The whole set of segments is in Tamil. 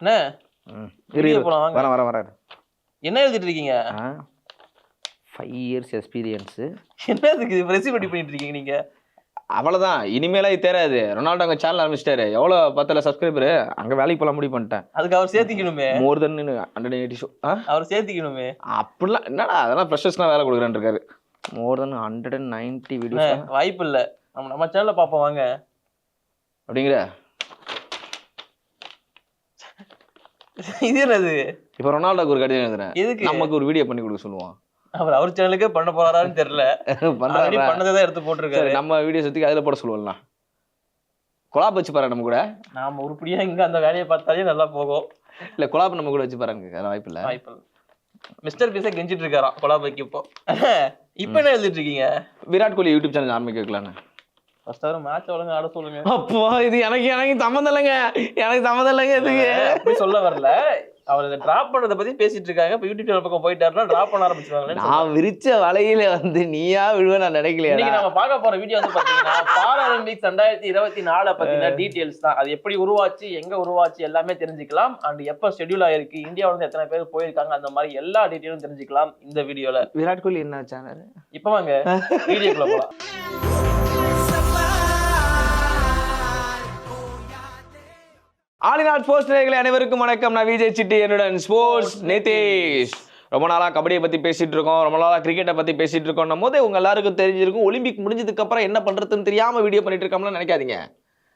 என்ன. போலாம் வாங்க. வரேன் வரேன் வரேன். என்ன எழுதிட்டு இருக்கீங்க? ஃபைவ் இயர்ஸ் எக்ஸ்பீரியன்ஸு என்ன இதுக்கு ரெசிபி ரெடி பண்ணிட்டு இருக்கீங்க நீங்க. அவ்வளோதான் இனிமேலாம் இது தேராது. ரொனால்டோ அங்கே சேனல் ஆரம்பிச்சிட்டாரு. எவ்வளோ பத்தில் சப்ஸ்கிரைபரு அங்கே வேலைக்கு போகலாம் முடிவு பண்ணிட்டேன். அதுக்கு அவர் சேர்த்திக்கணுமே. More than hundred eighty show அவர் சேர்த்திக்கணுமே. அப்படிலாம் என்னடா அதெல்லாம் ஃப்ரெஷர்ஸ்லாம் வேலை கொடுக்குறேன்னு இருக்காரு. More than hundred and ninety videos வாய்ப்பு இல்ல நம்ம நம்ம சேனல்ல பாப்போம் வாங்க. அப்படிங்கிற? இது என்னது? இப்போ ரொனால்டோக்கு ஒரு கடிதம் எழுதுறேன். எதுக்கு? நமக்கு ஒரு வீடியோ பண்ணி கொடுக்க சொல்லுவான். அவர் அவர் சேனலுக்கே பண்ண போறாரான்னு தெரியல. பண்றாரா? பண்ணதை தான் எடுத்து போட்டிருக்காரு. நம்ம வீடியோ சுற்றி அதில் போட சொல்லுவோம்லாம். கொலாப் வச்சு பாரு நம்ம கூட. நாம உருப்படியா இங்க அந்த வேலையை பார்த்தாலே நல்லா போகும். இல்லை கொலாப் நம்ம கூட வச்சு பாருங்க வாய்ப்பு இல்லை. வாய்ப்பு இல்ல. மிஸ்டர் பீஸா கெஞ்சிட்டு இருக்காராம் கொலாபைக்கு இப்போ இப்போ என்ன எழுதிட்டு இருக்கீங்க? விராட் கோலி யூடியூப் சேனல் ஆரம்பிக்க வைக்கலான்னு அப்போ இது எனக்கு எனக்கு சம்மந்தம் இல்லைங்க. எனக்கு சம்மந்தம் இல்லைங்க இதுக்கு சொல்ல வரல. அவர் டிராப் பண்றத பத்தி பேசிட்டு இருக்காங்க. இப்போ யூடியூப் பக்கம் போயிட்டாருன்னா டிராப் பண்ண ஆரம்பிச்சிருவாங்களே நான் விரிச்ச வலையில வந்து நீயா விழுவ நான் நினைக்கலையா இன்னைக்கு நம்ம பார்க்க போற வீடியோ வந்து பாத்தீங்கன்னா பாராலிம்பிக்ஸ் ரெண்டாயிரத்தி இருபத்தி நாலு பத்தின டீடைல்ஸ் தான். அது எப்படி உருவாச்சு எங்க உருவாச்சு எல்லாமே தெரிஞ்சுக்கலாம். அண்ட் எப்ப ஷெட்யூல் ஆயிருக்கு இந்தியாவுல இருந்து எத்தனை பேர் போயிருக்காங்க அந்த மாதிரி எல்லா டீடைலும் தெரிஞ்சுக்கலாம் இந்த வீடியோல விராட் கோலி என்ன சேனல் இப்ப வாங்க வீடியோக்குள்ள போலாம். ஆலிநாட் ஸ்போர்ட்ஸ் நேயர்களே அனைவருக்கும் வணக்கம். நான் விஜய் சிட்டி என்னுடன் ஸ்போர்ட்ஸ் நிதிஷ். ரொம்ப நாளா கபடியை பத்தி பேசிட்டு இருக்கோம். ரொம்ப நாளா கிரிக்கெட்டை பத்தி பேசிட்டு இருக்கோம். போது உங்க எல்லாருக்கும் தெரிஞ்சிருக்கும். ஒலிம்பிக் முடிஞ்சதுக்கு அப்புறம் என்ன பண்றதுன்னு தெரியாம வீடியோ பண்ணிட்டு இருக்கோம்னு நினைக்காதீங்க.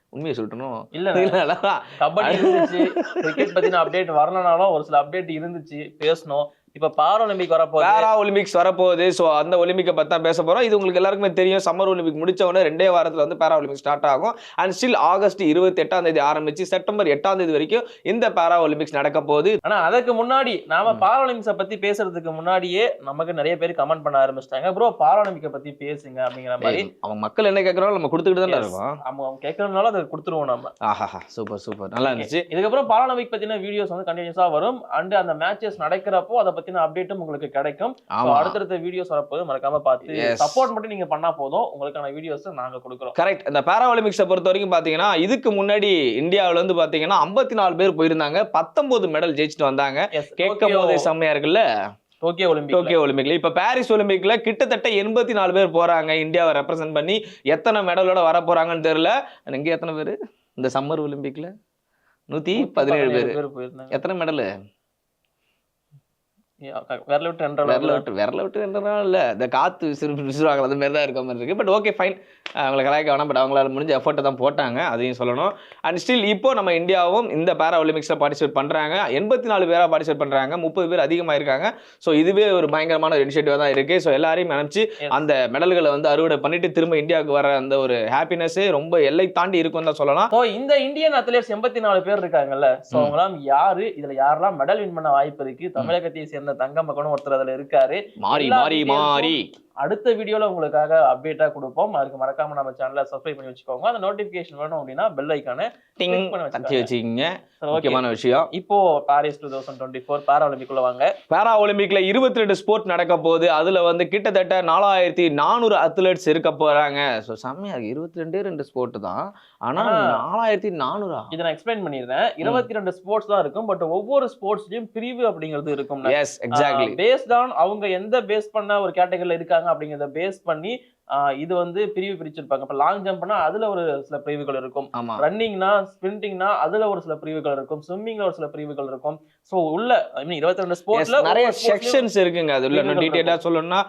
உண்மையை சொல்லட்டணும் இல்ல இல்ல. கபடி இருந்துச்சு. கிரிக்கெட் பத்தின அப்டேட் வரலனாலும் ஒரு சில அப்டேட் இருந்துச்சு. பேசணும். இப்ப பாராலிம்பிக் வரப்போகுது. பேரா ஒலிம்பிக்ஸ் வரப்போகுது. ஸோ அந்த ஒலிம்பிக்கை பற்றி தான் பேச போகிறோம் இது உங்களுக்கு எல்லாருக்குமே தெரியும். சம்மர் ஒலிம்பிக் முடிச்ச உடனே ரெண்டே வாரத்தில் வந்து பேரா ஒலிம்பிக் ஸ்டார்ட் ஆகும். அண்ட் ஸ்டில் ஆகஸ்ட் இருபத்தி எட்டாம் தேதி ஆரம்பிச்சு செப்டம்பர் எட்டாம் தேதி வரைக்கும் இந்த பேரா ஒலிம்பிக்ஸ் நடக்க போகுது. ஆனா அதுக்கு முன்னாடி நாம பாராலிம்பிக்ஸ பத்தி பேசுறதுக்கு முன்னாடியே நமக்கு நிறைய பேர் கமெண்ட் பண்ண ஆரம்பிச்சிட்டாங்க. ப்ரோ பாராலிம்பிக்க பத்தி பேசுங்க அப்படிங்கிற மாதிரி. அவங்க மக்கள் என்ன கேட்குறாங்களோ நம்ம கொடுத்துக்கிட்டு தானே. இருக்கோம். அவங்க அவங்க கேட்கறதுனால அதை கொடுத்துருவோம் நம்ம ஆஹா சூப்பர் சூப்பர் நல்லா இருந்துச்சு. இதுக்கப்புறம் பாராலிம்பிக் பத்தின வீடியோஸ் வந்து கண்டினியூஸா வரும். அண்ட் அந்த மேட்சஸ் நடக்கிறப்போ அதை பத்தின அப்டேட்டும் உங்களுக்கு கிடைக்கும். அடுத்தடுத்த வீடியோஸ் வரப்போது மறக்காம பார்த்து. சப்போர்ட் மட்டும் நீங்க பண்ணா போதும். உங்களுக்கான வீடியோஸ் நாங்க கொடுக்குறோம். கரெக்ட் இந்த பேரா ஒலிம்பிக்ஸை பொறுத்த வரைக்கும் பார்த்தீங்கன்னா இதுக்கு முன்னாடி இந்தியாவுல இருந்து பார்த்தீங்கன்னா ஐம்பத்தி நாலு பேர் போயிருந்தாங்க. பத்தொன்பது மெடல் ஜெயிச்சுட்டு வந்தாங்க. கேட்கும் போதே செம்மையா இருக்குல்ல? டோக்கியோ ஒலிம்பிக் டோக்கியோ ஒலிம்பிக்ல இப்ப பாரிஸ் ஒலிம்பிக்ல கிட்டத்தட்ட எண்பத்தி நாலு பேர் போறாங்க. இந்தியாவை ரெப்ரசென்ட் பண்ணி எத்தனை மெடலோட வர போறாங்கன்னு தெரியல. இங்க எத்தனை பேர்? இந்த சம்மர் ஒலிம்பிக்ல நூத்தி பதினேழு பேர். பேர் போயிருந்தாங்க. எத்தனை மெடல் விரல விட்டு ரெண்டரை விரல விட்டு விரல விட்டு ரெண்டு இல்ல. இந்த காத்து விசிறு விசிறுவாங்க அது மாதிரி தான் இருக்க மாதிரி இருக்கு. பட் ஓகே ஃபைன் அவங்களை கலாய்க்க வேணாம். பட் அவங்களால முடிஞ்ச எஃபர்ட்டை தான் போட்டாங்க. அதையும் சொல்லணும். அண்ட் ஸ்டில் இப்போ நம்ம இந்தியாவும் இந்த பேரா ஒலிம்பிக்ஸ்ல பார்ட்டிசிபேட் பண்றாங்க. எண்பத்தி நாலு பேரா பார்ட்டிசிபேட் பண்றாங்க. முப்பது பேர் அதிகமாக இருக்காங்க ஸோ இதுவே ஒரு பயங்கரமான ஒரு இனிஷியேட்டிவ் தான் இருக்கு. ஸோ எல்லாரையும் நினைச்சு. அந்த மெடல்களை வந்து அறுவடை பண்ணிட்டு திரும்ப இந்தியாவுக்கு வர அந்த ஒரு ஹாப்பினஸ் ரொம்ப எல்லை தாண்டி இருக்கும் தான் சொல்லலாம். ஸோ இந்த இந்தியன் அத்லெட்ஸ் எண்பத்தி நாலு பேர் இருக்காங்கல்ல. ஸோ. அவங்களாம் யாரு? இதுல யாரெல்லாம் மெடல் வின் பண்ண வாய்ப்பு இருக்கு? தமிழகத்தை சேர்ந்த தங்க மகனும் ஒருத்தர் அதுல இருக்காரு. மாறி மாறி மாறி. அடுத்த வீடியோல உங்களுக்காக அப்டேட்டா கொடுப்போம். அதுக்கு மறக்காம நம்ம சேனலை சப்ஸ்கிரைப் பண்ணி வச்சுக்கோங்க. அந்த நோட்டிபிகேஷன் வேணும் அப்படின்னா பெல் ஐக்கானு டிங் பண்ணி வச்சுக்கோங்க. முக்கியமான விஷயம். இப்போ Paris two thousand twenty four Paralympic உள்ள வாங்க. பேரா ஒலிம்பிக்ல இருபத்தி ரெண்டு ஸ்போர்ட் நடக்க போகுது. அதுல வந்து கிட்டத்தட்ட நாலாயிரத்தி நானூறு அத்லெட்ஸ் இருக்க போறாங்க. ஸோ செம்மையா இருக்கு. இருபத்தி ரெண்டே ரெண்டு ஸ்போர்ட் தான். ஆனா ஆனா, நாலாயிரத்தி நானூறா? இதை நான் எக்ஸ்பிளைன் பண்ணிடுறேன். இருபத்தி ரெண்டு ஸ்போர்ட்ஸ் தான் இருக்கும். பட் ஒவ்வொரு ஸ்போர்ட்ஸ்லயும் பிரிவு அப்படிங்கிறது இருக்கும் எஸ் எக்ஸாக்ட்லி பேஸ்ட் ஆன் அவங்க எந்த பேஸ் பண்ண ஒரு கேட்டகரியில இருக்காங்க அப்படிங்கறத பேஸ் பண்ணி இது வந்து பிரிவு பிரிச்சிருப்பாங்க. இப்ப லாங் ஜம்ப்னா அதுல ஒரு சில பிரிவுகள் இருக்கும். ரன்னிங்னா ஸ்பிரிண்டிங்னா அதுல ஒரு சில பிரிவுகள் இருக்கும். ஸ்விம்மிங்ல ஒரு சில பிரிவுகள் இருக்கும். சோ உள்ள ஐ மீன் இருபத்தி ரெண்டு ஸ்போர்ட்ஸ்ல நிறைய செக்ஷன்ஸ் இருக்குங்க. அது உள்ள பிரிவுகள் டீட்டெயிலாக சொல்லணும்னா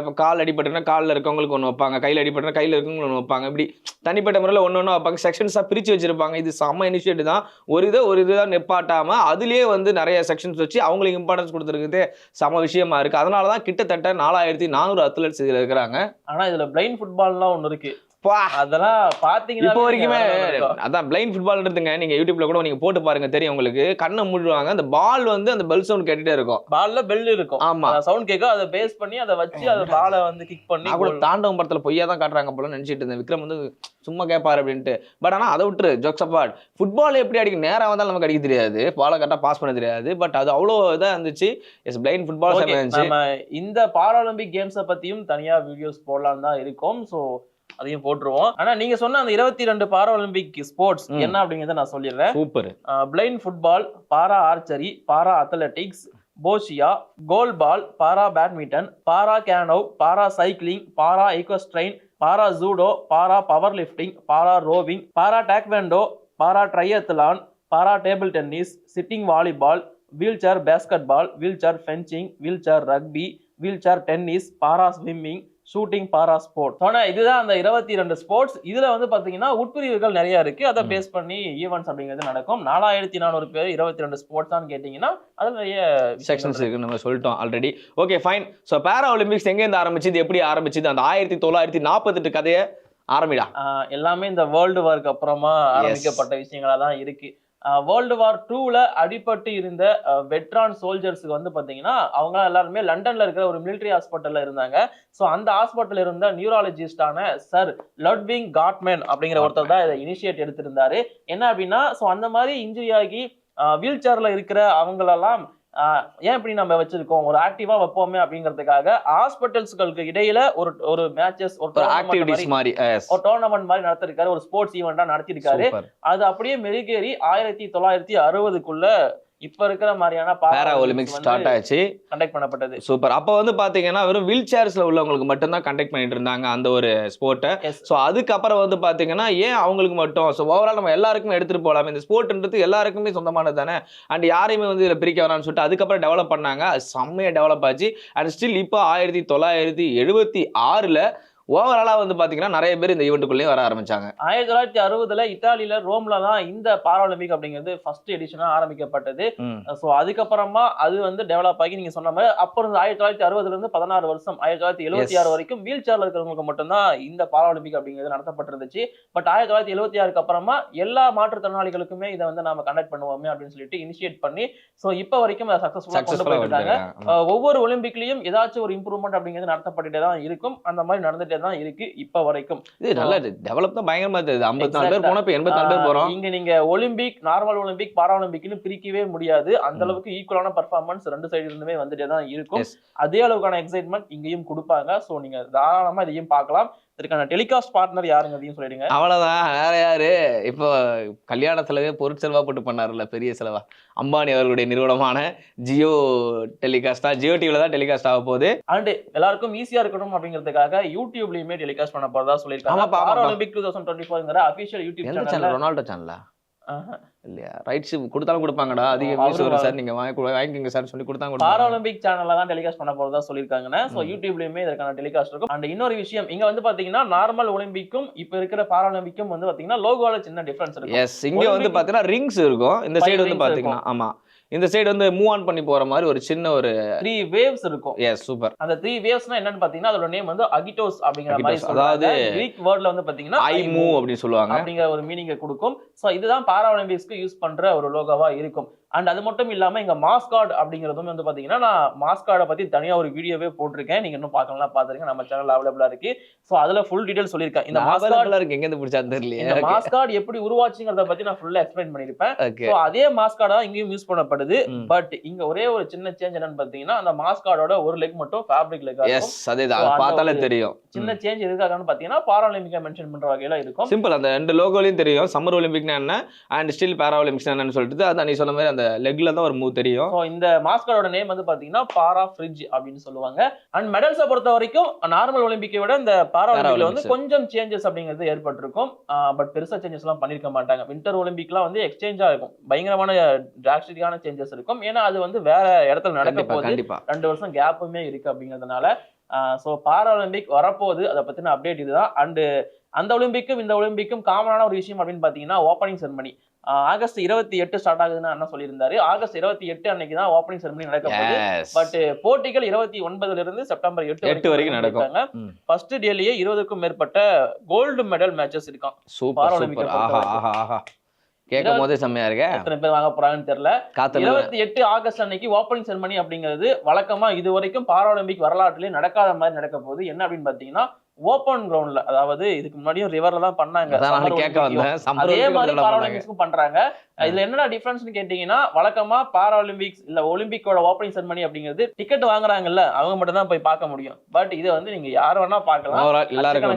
இப்ப கால் அடிபட்டுனா காலில் இருக்கவங்களுக்கு ஒன்று வைப்பாங்க. கையில் அடிபட்டுனா கையில் இருக்கவங்களுக்கு ஒன்று வைப்பாங்க. இப்படி தனிப்பட்ட முறையில் ஒன்று ஒன்று வைப்பாங்க. செக்ஷன்ஸாக பிரித்து வச்சிருப்பாங்க. இது செம்ம இனிஷியேட்டிவ் தான். ஒரு இதை ஒரு இதாக நிப்பாட்டாம அதுலயே வந்து நிறைய செக்ஷன்ஸ் வச்சு அவங்களுக்கு இம்பார்ட்டன்ஸ் கொடுத்துருக்குது. செம விஷயமா இருக்கு. அதனால தான் கிட்டத்தட்ட நாலாயிரத்தி நானூறு அத்லெட்ஸ் இதில் இருக்கிறாங்க. ஆனா இதுல பிளைன் ஃபுட்பால்லாம் ஒண்ணு இருக்கு. பா அதெல்லாம் பாத்தீங்கன்னா இப்போ வரைக்குமே அதான் பிளைண்ட் ஃபுட்பால்ன்றதுங்க நீங்க யூடியூப்ல கூட நீங்க போட்டு பாருங்க தெரியும் உங்களுக்கு. கண்ணை மூடுவாங்க அந்த பால் வந்து அந்த பெல் சவுண்ட் கேட்டுட்டே இருக்கும். பால்ல பெல் இருக்கும். ஆமா. சவுண்ட் கேட்கும் அதை பேஸ் பண்ணி அதை வச்சு அதை பாலை வந்து கிக் பண்ணி கூட. தாண்டவம் படத்துல பொய்யா தான் காட்டுறாங்க போல நினைச்சிட்டு இருந்தேன். விக்ரம் வந்து சும்மா கேட்பாரு அப்படின்ட்டு. பட் ஆனா அதை விட்டுரு ஜோக்ஸ் அப்பார்ட் ஃபுட்பால் எப்படி அடிக்கும் நேரா வந்தாலும் நமக்கு அடிக்க தெரியாது. பாலை கரெக்டாக பாஸ் பண்ண தெரியாது. பட் அது அவ்வளோ இதாக இருந்துச்சு. எஸ் பிளைண்ட் ஃபுட்பால் நம்ம இந்த பாராலிம்பிக் கேம்ஸை பத்தியும் தனியா வீடியோஸ் போடலாம் தான் இருக்கோம். ஸோ அதையும் போட்டுருவோம். ஆனா நீங்க சொன்ன அந்த இருபத்தி ரெண்டு பாரா ஒலிம்பிக் ஸ்போர்ட்ஸ். என்ன அப்படிங்கறத நான் சொல்லிடுறேன். Super. Blind football para archery para athletics boccia goalball para badminton para canoe para cycling para equestrian para judo para powerlifting para rowing para taekwondo para triathlon para table tennis sitting volleyball wheelchair basketball wheelchair fencing wheelchair rugby wheelchair tennis para swimming shooting para sport ஆனா இதுதான் அந்த இருபத்தி ரெண்டு ஸ்போர்ட்ஸ். இதுல வந்து பாத்தீங்கன்னா உட்பிரிவுகள் நிறைய இருக்கு. அதை. பேஸ் பண்ணி ஈவெண்ட்ஸ் அப்படிங்கிறது நடக்கும். நாலாயிரத்தி நானூறு பேர் இருபத்தி ரெண்டு ஸ்போர்ட்ஸ் தான் கேட்டீங்கன்னா அதுல நிறைய செக்ஷன்ஸ் இருக்கு. இருக்கு நம்ம சொல்லிட்டோம் already okay fine so para Olympics எங்கேருந்து ஆரம்பிச்சது? எப்படி ஆரம்பிச்சது? அந்த ஆயிரத்தி தொள்ளாயிரத்தி நாற்பத்தெட்டு கதையை ஆரம்பிடா. எல்லாமே இந்த வேர்ல்டு வார்க்கு அப்புறமா ஆரம்பிக்கப்பட்ட விஷயங்களா தான் இருக்கு. வேர்ல்டு வார் டூல அடிபட்டு இருந்த வெட்ரான் சோல்ஜர்ஸ்க்கு வந்து பாத்தீங்கன்னா அவங்க எல்லாருமே லண்டன்ல இருக்கிற ஒரு military ஹாஸ்பிட்டல்ல இருந்தாங்க. ஸோ அந்த ஹாஸ்பிட்டல் இருந்த நியூராலஜிஸ்டான சர் லட்விங் காட்மேன் அப்படிங்கிற ஒருத்தர் தான் இதை இனிஷியேட் எடுத்திருந்தாரு. என்ன அப்படின்னா ஸோ அந்த மாதிரி இன்ஜுரி ஆகி வீல் சேர்ல இருக்கிற அவங்களெல்லாம் ஏன் இப்படி நம்ம வச்சிருக்கோம் ஒரு ஆக்டிவா வைப்போமே அப்படிங்கிறதுக்காக ஹாஸ்பிட்டல்ஸ்களுக்கு இடையில ஒரு ஒரு மேட்சஸ் ஒரு ஆக்டிவிட்டிஸ் மாதிரி. ஒரு டோர்னமெண்ட் மாதிரி நடத்திருக்காரு ஒரு ஸ்போர்ட்ஸ் ஈவெண்டா நடத்திருக்காரு. அது அப்படியே மெருகேறி ஆயிரத்தி தொள்ளாயிரத்தி அறுபதுக்குள்ள இப்ப இருக்கிற மாதிரியான பேரா ஒலிம்பிக்ஸ் ஸ்டார்ட் ஆச்சு. கண்டக்ட் பண்ணப்பட்டது. சூப்பர் அப்போ வந்து பாத்தீங்கன்னா வெறும் வீல் சேர்ஸ்ல உள்ளவங்களுக்கு மட்டும்தான் கண்டக்ட் பண்ணிட்டு இருந்தாங்க அந்த ஒரு ஸ்போர்ட்டை. ஸோ அதுக்கப்புறம் வந்து பாத்தீங்கன்னா ஏன் அவங்களுக்கு மட்டும்? ஸோ ஓவரால் நம்ம எல்லாருக்குமே எடுத்துட்டு போகலாம். இந்த ஸ்போர்ட்ன்றது எல்லாருக்குமே சொந்தமானது தானே? அண்ட் யாரையுமே வந்து இதில் பிரிக்க வேணாம்னு சொல்லிட்டு அதுக்கப்புறம் டெவலப் பண்ணாங்க. செம்மையாக டெவலப் ஆச்சு. அண்ட் ஸ்டில் இப்போ ஆயிரத்தி தொள்ளாயிரத்தி எழுபத்தி ஆறில் ஓவராலாக வந்து பாத்தீங்கன்னா நிறைய பேர் இந்த ஈவெண்ட்டுக்குள்ளேயும் வர ஆரம்பிச்சாங்க. ஆயிரத்தி தொள்ளாயிரத்தி அறுபதுல இத்தாலியில ரோம்ல தான் இந்த பாராலிம்பிக் அப்படிங்கிறது ஃபர்ஸ்ட் எடிஷனா ஆரம்பிக்கப்பட்டது. ஸோ அதுக்கப்புறமா அது வந்து டெவலப் ஆகி நீங்க சொன்ன மாதிரி அப்புறம் ஆயிரத்தி தொள்ளாயிரத்தி அறுபதுல இருந்து பதினாறு வருஷம் ஆயிரத்தி தொள்ளாயிரத்தி எழுபத்தி ஆறு. வரைக்கும் வீல் சேர்ல இருக்கிறவங்களுக்கு மட்டும்தான் இந்த பாராலிம்பிக் அப்படிங்கிறது நடத்தப்பட்டிருந்துச்சு. பட் ஆயிரத்தி தொள்ளாயிரத்தி எழுபத்தி ஆறுக்கு அப்புறமா எல்லா மாற்றுத்திறனாளிகளுக்குமே இதை வந்து நாம கண்டக்ட் பண்ணுவோமே அப்படின்னு சொல்லிட்டு இனிஷியேட் பண்ணி ஸோ இப்போ வரைக்கும் அதை சக்சஸ்ஃபுல்லா கொண்டு அஹ் ஒவ்வொரு ஒலிம்பிக்லயும் ஏதாச்சும் ஒரு இம்ப்ரூவ்மெண்ட் அப்படிங்கிறது நடத்தப்பட்டுட்டே தான் இருக்கும். அந்த மாதிரி நடந்துட்டே தான் இருக்கு இப்ப வரைக்கும். இது நல்லா டெவலப் தான் பயங்கரமா தெரியுது ஐம்பத்தி நாலு பேர் Exact-ஆ. போனா இப்போ எண்பத்தி நாலு பேர் போறோம். இங்க நீங்க ஒலிம்பிக் நார்மல் ஒலிம்பிக் பாரா ஒலிம்பிக்னு பிரிக்கவே முடியாது. அந்த. அளவுக்கு ஈக்குவலான பர்ஃபார்மன்ஸ் ரெண்டு சைடு இருந்துமே வந்துட்டே தான் இருக்கும். அதே அளவுக்கான எக்ஸைட்மெண்ட் இங்கேயும் கொடுப்பாங்க. சோ நீங்க தாராளமா இதையும் பார்க்கலாம். இதற்கான டெலிகாஸ்ட் பார்ட்னர் யாருங்க அதையும் சொல்லிடுங்க. அவ்வளவுதான். வேற யாரு? இப்போ கல்யாண செலவே பொருட்செலவா போட்டு பண்ணாருல்ல பெரிய செலவா? அம்பானி அவர்களுடைய நிறுவனமான ஜியோ டெலிகாஸ்ட் ஜியோ டிவில தான் டெலிகாஸ்ட் ஆக போகுது. அண்ட் எல்லாருக்கும் ஈஸியா இருக்கணும் அப்படிங்கிறதுக்காக யூடியூப்லயுமே டெலிகாஸ்ட் பண்ண போறதா சொல்லியிருக்காங்க. ஒலிம்பிக் டூ தௌசண்ட் டுவெண்ட்டி ஃபோர்ங்கிற அபிஷியல் யூடியூப் சேனல் ரொனால்டோ சேனலா இல்லையா? ரைட்ஸ் கொடுத்தாலும் கொடுப்பாங்கடா. அதிக வியூஸ் வரும் சார். நீங்க வாங்கி வாங்கிக்கோங்க சார். சொல்லி கொடுத்தாங்க பாரா கொடுப்பாங்க ஒலிம்பிக் சேனல்ல தான் டெலிகாஸ்ட் பண்ண போறதா சொல்லியிருக்காங்க சோ. யூடியூப்லயுமே இதற்கான டெலிகாஸ்ட் இருக்கும். அண்ட் இன்னொரு விஷயம் இங்க வந்து பாத்தீங்கன்னா நார்மல் ஒலிம்பிக்கும் இப்ப இருக்கிற பாரா ஒலிம்பிக்கும் வந்து பாத்தீங்கன்னா லோகோல சின்ன டிஃபரன்ஸ் இருக்கும். எஸ் இங்க வந்து பாத்தீங்கன்னா ரிங்ஸ் இருக்கும். இந்த சைடு வந்து பாத்தீங்கன்னா ஆமா. இந்த சைடு வந்து மூவ் ஆன் பண்ணி போற மாதிரி ஒரு சின்ன ஒரு த்ரீ வேவ்ஸ் இருக்கும். எஸ் சூப்பர் அந்த த்ரீ வேவ்ஸ்னா என்னன்னு பாத்தீங்கன்னா அதோட நேம் வந்து அகிட்டோஸ் அப்படிங்கிற மாதிரி அதாவது கிரீக் வேர்ட்ல வந்து பாத்தீங்கன்னா ஐ மூவ் அப்படின்னு சொல்லுவாங்க. அப்படிங்கிற ஒரு மீனிங்கை கொடுக்கும். சோ இதுதான் பாரா ஒலிம்பிக்ஸ்க்கு யூஸ் பண்ற ஒரு லோகோவா இருக்கும். அண்ட் அது மட்டும் இல்லாம இங்க மாஸ்கார்ட் அப்படிங்கிறதும் வந்து பாத்தீங்கன்னா நான் மாஸ்கார்டை பத்தி தனியா ஒரு வீடியோவே போட்டிருக்கேன். நீங்க இன்னும் பார்க்கலாம் பாத்துருங்க நம்ம சேனல் அவைலபிளா இருக்கு. சோ அதுல ஃபுல் டீடைல் சொல்லியிருக்கேன். இந்த மாஸ்கார்ட் மாஸ்கார்ட்ல இருக்கு. எங்க இருந்து பிடிச்சா தெரியலையே. இந்த மாஸ்கார்ட் எப்படி உருவாச்சுங்கிறத பத்தி நான் ஃபுல்லா எக்ஸ்பிளைன் பண்ணிருப்பேன் ஓகே சோ அதே மாஸ்கார்டா இங்கேயும் யூஸ் பண்ணப்படுது. பட் இங்க ஒரே ஒரு சின்ன சேஞ்ச் என்னன்னு பாத்தீங்கன்னா அந்த மாஸ்கார்டோட ஒரு லெக் மட்டும் ஃபேப்ரிக் லெக் எஸ் அது பார்த்தாலே தெரியும். சின்ன சேஞ்ச் எதுக்காகன்னு பாத்தீங்கன்னா பாராலிம்பிக்கா மென்ஷன் பண்ற வகையில இருக்கும். சிம்பிள் அந்த ரெண்டு லோகோலையும் தெரியும். சம்மர் ஒலிம்பிக்னா என்ன? அண்ட் ஸ்டில் பேரா ஒலிம்பிக்ஸ் என்னன்னு சொல்லிட்டு அது நீ சொன்ன மாதிரி அந்த லெக்ல தான் ஒரு மூவ் தெரியும் இந்த மாஸ்கரோட நேம் வந்து பாத்தீங்கன்னா பாரா ஃப்ரிட்ஜ் அப்படின்னு சொல்லுவாங்க. அண்ட் மெடல்ஸை பொறுத்த வரைக்கும் நார்மல் ஒலிம்பிக்கை விட இந்த பாரா ஒலிம்பிக்ல வந்து. கொஞ்சம் சேஞ்சஸ் அப்படிங்கிறது ஏற்பட்டிருக்கும். பட் பெருசா சேஞ்சஸ் எல்லாம் பண்ணிருக்க மாட்டாங்க. வின்டர் ஒலிம்பிக்லாம் வந்து எக்ஸ்சேஞ்சா இருக்கும். பயங்கரமான டிராஸ்டிக்கான சேஞ்சஸ் இருக்கும். ஏன்னா அது வந்து வேற இடத்துல நடக்க போகுது. ரெண்டு வருஷம் கேப்புமே இருக்கு அப்படிங்கிறதுனால ஸோ பாரா ஒலிம்பிக் வரப்போகுது. அதை பத்தின அப்டேட் இதுதான். அண்டு அந்த ஒலிம்பிக்கும் இந்த ஒலிம்பிக்கும் காமனான ஒரு விஷயம் அப்படின்னு பாத்தீங்கன்னா ஓப்பனிங் செரமனி ஆகஸ்ட் இருபத்தி எட்டு ஸ்டார்ட் ஆகுதுன்னு அண்ணா சொல்லியிருந்தாரு. ஆகஸ்ட் இருபத்தி எட்டு அன்னைக்கு தான் ஓப்பனிங் செரமனி நடக்க போகுது. பட் போட்டிகள் இருபத்தி ஒன்பதுல இருந்து செப்டம்பர் எட்டு எட்டு வரைக்கும் நடக்கும். ஃபர்ஸ்ட் டேலயே இருபதுக்கும் மேற்பட்ட கோல்டு மெடல் மேட்சஸ். ஆஹா ஆஹா கேட்கும் போதே செம்மையா இருக்க. எத்தனை பேர் வாங்க போறாங்கன்னு தெரியல. இருபத்தி எட்டு ஆகஸ்ட் அன்னைக்கு ஓப்பனிங் செரமனி அப்படிங்கிறது வழக்கமா இது வரைக்கும் பாராலிம்பிக் வரலாற்றிலே நடக்காத மாதிரி நடக்க போகுது. என்ன அப்படின்னு பாத்தீங்கன்னா ஓப்பன் கிரவுண்ட்ல அதாவது இதுக்கு முன்னாடியும் ரிவர்ல தான் பண்ணாங்க. அதே மாதிரி பாராலிம்பிக்ஸ்க்கும் பண்றாங்க. இதுல என்னடா டிஃபரன்ஸ்னு கேட்டீங்கன்னா வழக்கமா பாராலிம்பிக்ஸ் இல்ல ஒலிம்பிக்கோட ஓப்பனிங் செரமனி அப்படிங்கிறது டிக்கெட் வாங்குறாங்கல்ல அவங்க மட்டும் தான் போய் பார்க்க முடியும். பட் இது வந்து நீங்க யார் வேணா பார்க்கலாம்.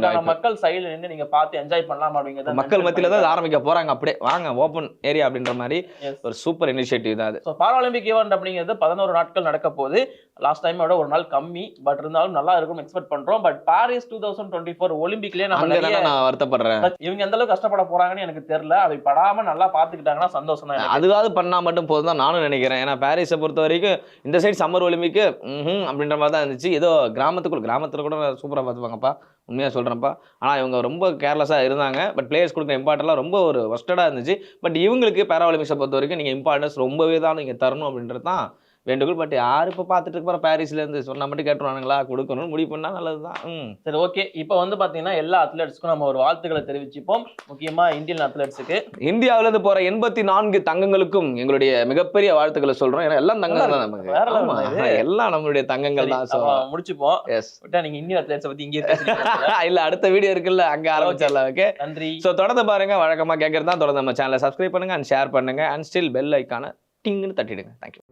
வாய்ப்பு. மக்கள் சைடுல நின்று நீங்க பார்த்து என்ஜாய் பண்ணலாம் அப்படிங்கறத மக்கள் மத்தியில தான் ஆரம்பிக்க போறாங்க. அப்படியே வாங்க ஓப்பன் ஏரியா அப்படின்ற மாதிரி. ஒரு சூப்பர் இனிஷியேட்டிவ் தான் அது. பாராலிம்பிக் ஈவெண்ட் அப்படிங்கிறது பதினோரு நாட்கள் நடக்க போகுது. லாஸ்ட் டைம் விட ஒரு நாள் கம்மி பட் இருந்தாலும் நல்லா இருக்கும் எக்ஸ்பெக்ட் பண்றோம். But Paris two thousand twenty four ஒலிம்பிக்லயே நான் வருத்தப்படுறேன். இவங்க எந்த அளவுக்கு கஷ்டப்பட போறாங்கன்னு எனக்கு தெரியல. அதை படாம நல்லா பாத்துக்கிட்டாங்கன்னா சந்தோஷம் தான். அதுவாவது பண்ணா மட்டும் போதும் தான் நானும் நினைக்கிறேன். ஏன்னா பாரிஸை பொறுத்த வரைக்கும் இந்த சைடு சம்மர் ஒலிம்பிக்கு ம் அப்படின்ற மாதிரி தான் இருந்துச்சு. ஏதோ கிராமத்துக்குள்ள கிராமத்துல கூட சூப்பரா பார்த்துப்பாங்கப்பா. உண்மையா சொல்றேன்ப்பா. ஆனா இவங்க ரொம்ப கேர்லெஸ்ஸா இருந்தாங்க. பட் பிளேயர்ஸ் கொடுக்குற இம்பார்ட்டன்லாம் ரொம்ப ஒரு ஒஸ்டடா இருந்துச்சு. பட் இவங்களுக்கு பேரா ஒலிம்பிக்ஸை பொறுத்த வரைக்கும் நீங்க இம்பார்ட்டன்ஸ் ரொம்பவே தான் நீங்க தரணும் அப்படின்றது தான் வேண்டுகோள் பட் யார் இப்போ பார்த்துட்டு இருக்க பாரிஸ்ல இருந்து சொன்னா மட்டும் கேட்டுருவானுங்களா? கொடுக்கணும்னு முடிவு பண்ணா நல்லதுதான். ம். சரி ஓகே. இப்போ வந்து பாத்தீங்கன்னா எல்லா அத்லெட்ஸ்க்கும் நம்ம ஒரு வாழ்த்துக்களை தெரிவிச்சுப்போம். முக்கியமா இந்தியன் அத்லெட்ஸுக்கு. இந்தியாவுல இருந்து போற எண்பத்தி நான்கு தங்கங்களுக்கும் எங்களுடைய மிகப்பெரிய வாழ்த்துக்களை சொல்றோம். ஏன்னா எல்லாம் தங்கம் தான் நமக்கு. தான் எல்லாம் நம்மளுடைய தங்கங்கள் தான். முடிச்சுப்போம். எஸ் விட்டா நீங்க இந்தியன் அத்லெட்ஸை பத்தி இங்கே இல்ல அடுத்த வீடியோ இருக்குல்ல அங்க ஆரம்பிச்சிடலாம். ஓகே நன்றி. ஸோ தொடர்ந்து பாருங்க. வழக்கமா கேட்கறது தான். தொடர்ந்து நம்ம சேனலை சப்ஸ்கிரைப் பண்ணுங்க அண்ட் ஷேர் பண்ணுங்க அண்ட் ஸ்டில் பெல் ஐக்கான டிங்னு தட்டிடுங்க. தேங்க்யூ